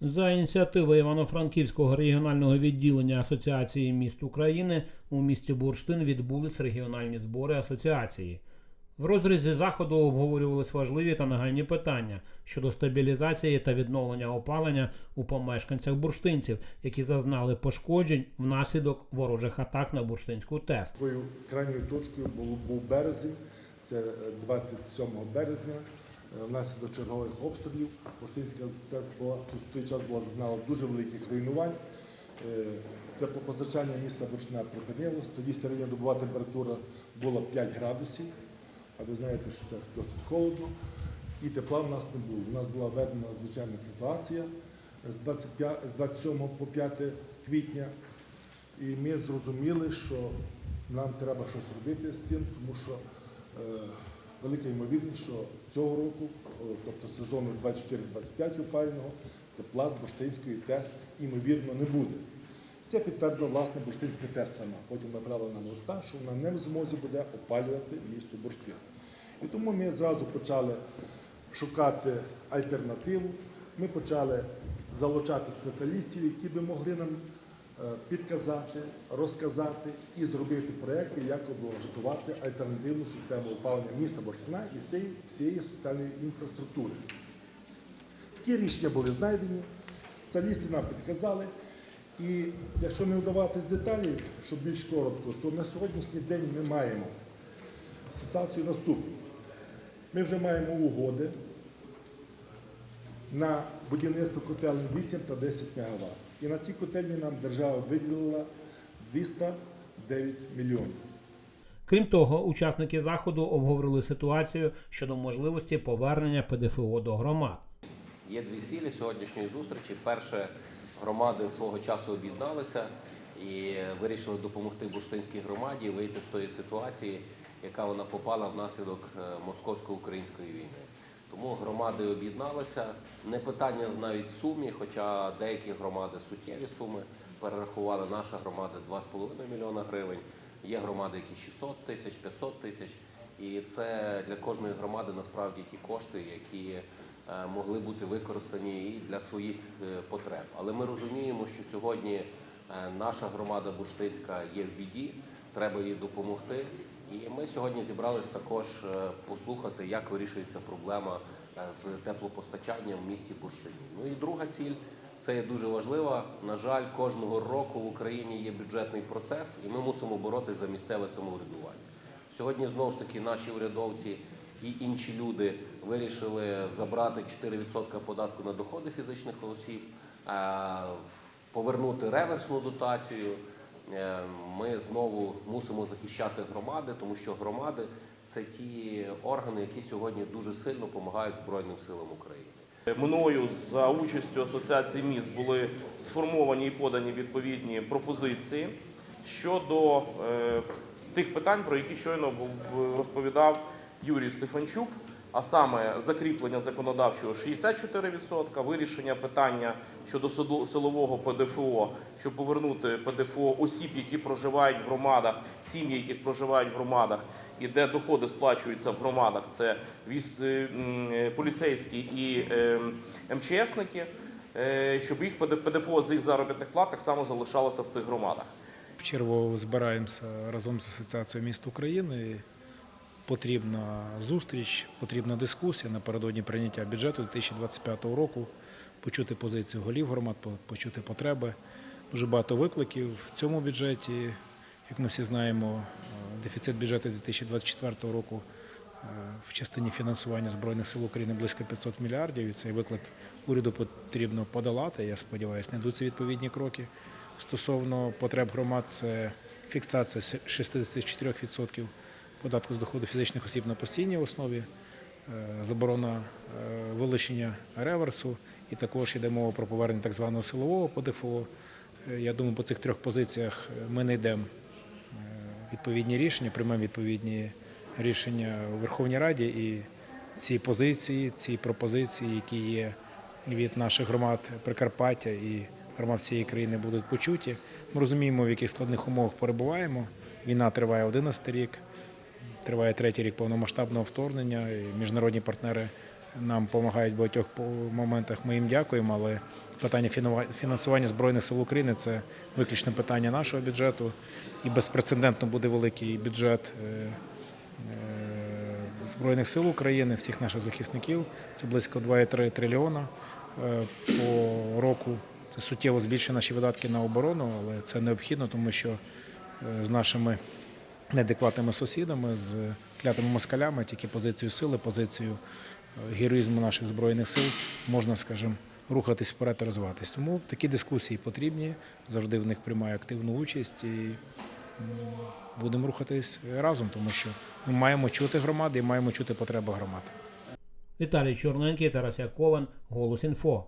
За ініціативи Івано-Франківського регіонального відділення Асоціації міст України у місті Бурштин відбулись регіональні збори асоціації. В розрізі заходу обговорювались важливі та нагальні питання щодо стабілізації та відновлення опалення у помешканцях бурштинців, які зазнали пошкоджень внаслідок ворожих атак на бурштинську ТЕС. Такою крайньою точкою був, березень, це е, 27 березня. Е, Внаслідок чергових обстрілів Бурштинська ТЕС була в той час була зазнала дуже великих руйнувань. Е, Теплопостачання міста Бурштина припинилось. Тоді середньодобова температура була 5 градусів. А ви знаєте, що це досить холодно. І тепла в нас не було. У нас була введена надзвичайна ситуація з 25, з 27 по 5 квітня. І ми зрозуміли, що нам треба щось робити з цим, тому що е, велика ймовірність, що цього року, тобто сезону 24-25 опалювального, тепла з Бурштинської ТЕС ймовірно не буде. Це підтвердила власне Бурштинська ТЕС сама. Потім направила нам листа, що вона не в змозі буде опалювати місто Бурштин. І тому ми зразу почали шукати альтернативу. Ми почали залучати спеціалістів, які би могли нам е, підказати, розказати і зробити проекти, як облаштувати альтернативну систему опалення міста Бурштина і всієї, всієї соціальної інфраструктури. Такі рішення були знайдені, спеціалісти нам підказали. І якщо не вдаватись деталі, щоб більш коротко, то на сьогоднішній день ми маємо ситуацію наступну. Ми вже маємо угоди на будівництво котельні 8 та 10 МВт. І на ці котельні нам держава виділила 209 мільйонів. Крім того, учасники заходу обговорили ситуацію щодо можливості повернення ПДФО до громад. Є дві цілі сьогоднішньої зустрічі. Перше, громади свого часу об'єдналися і вирішили допомогти Бурштинській громаді вийти з тої ситуації, яка вона попала внаслідок е, московсько-української війни. Тому громади об'єдналися. Не питання навіть сумі, хоча деякі громади суттєві суми перерахували. Наша громада 2,5 мільйона гривень. Є громади, які 600 тисяч, 500 тисяч. І це для кожної громади насправді ті кошти, які могли бути використані і для своїх е, потреб. Але ми розуміємо, що сьогодні е, наша громада Буштицька є в біді, треба їй допомогти. І ми сьогодні зібрались також е, послухати, як вирішується проблема е, з теплопостачанням в місті Буштині. Ну і друга ціль це є дуже важлива. На жаль, кожного року в Україні є бюджетний процес, і ми мусимо боротися за місцеве самоврядування. Сьогодні знову ж таки наші урядовці і інші люди вирішили забрати 4% податку на доходи фізичних осіб, повернути реверсну дотацію. Е, Ми знову мусимо захищати громади, тому що громади це ті органи, які сьогодні дуже сильно допомагають Збройним силам України. Мною за участю асоціації міст були сформовані і подані відповідні пропозиції щодо е, тих питань, про які щойно розповідав Юрій Стефанчук, а саме закріплення законодавчого 64%, вирішення питання щодо силового ПДФО, щоб повернути ПДФО осіб, які проживають в громадах, сім'ї, які проживають в громадах, і де доходи сплачуються в громадах, це е, поліцейські і е, МЧСники, е, щоб їх ПД- ПДФО з їх заробітних плат так само залишалося в цих громадах. В чергово збираємося разом з Асоціацією міст України. Потрібна зустріч, потрібна дискусія напередодні прийняття бюджету 2025 року, почути позицію голів громад, почути потреби. Дуже багато викликів в цьому бюджеті. Як ми всі знаємо, е, дефіцит бюджету 2024 року е, в частині фінансування Збройних сил України близько 500 мільярдів. І цей виклик уряду потрібно подолати. Я сподіваюся, знайдуться відповідні кроки. Стосовно потреб громад, це фіксація 64% податку з доходу фізичних осіб на постійній основі, е, заборона е, вилучення реверсу, і також йде мова про повернення так званого силового ПДФО. Е, Я думаю, по цих трьох позиціях ми знайдемо відповідні рішення, приймемо відповідні рішення у Верховній Раді. І ці позиції, ці пропозиції, які є від наших громад Прикарпаття і громад всієї країни, будуть почуті. Ми розуміємо, в яких складних умовах перебуваємо. Війна триває 11 рік. Триває третій рік повномасштабного вторгнення. І міжнародні партнери нам допомагають в багатьох моментах. Ми їм дякуємо, але питання фінансування Збройних сил України це виключне питання нашого бюджету. І безпрецедентно буде великий бюджет е, е, Збройних сил України, всіх наших захисників. Це близько 2,3 трильйона е, по року. Це суттєво збільшує наші видатки на оборону, але це необхідно, тому що з нашими неадекватними сусідами, з клятими москалями, тільки позицію сили, позицію е, героїзму наших збройних сил можна, скажімо, рухатись вперед і розвиватись. Тому такі дискусії потрібні. Завжди в них приймаю активну участь і будемо рухатись разом, тому що ми маємо чути громади і маємо чути потреби громад. Віталій Чорненький, Тарас Якован, Голос Інфо.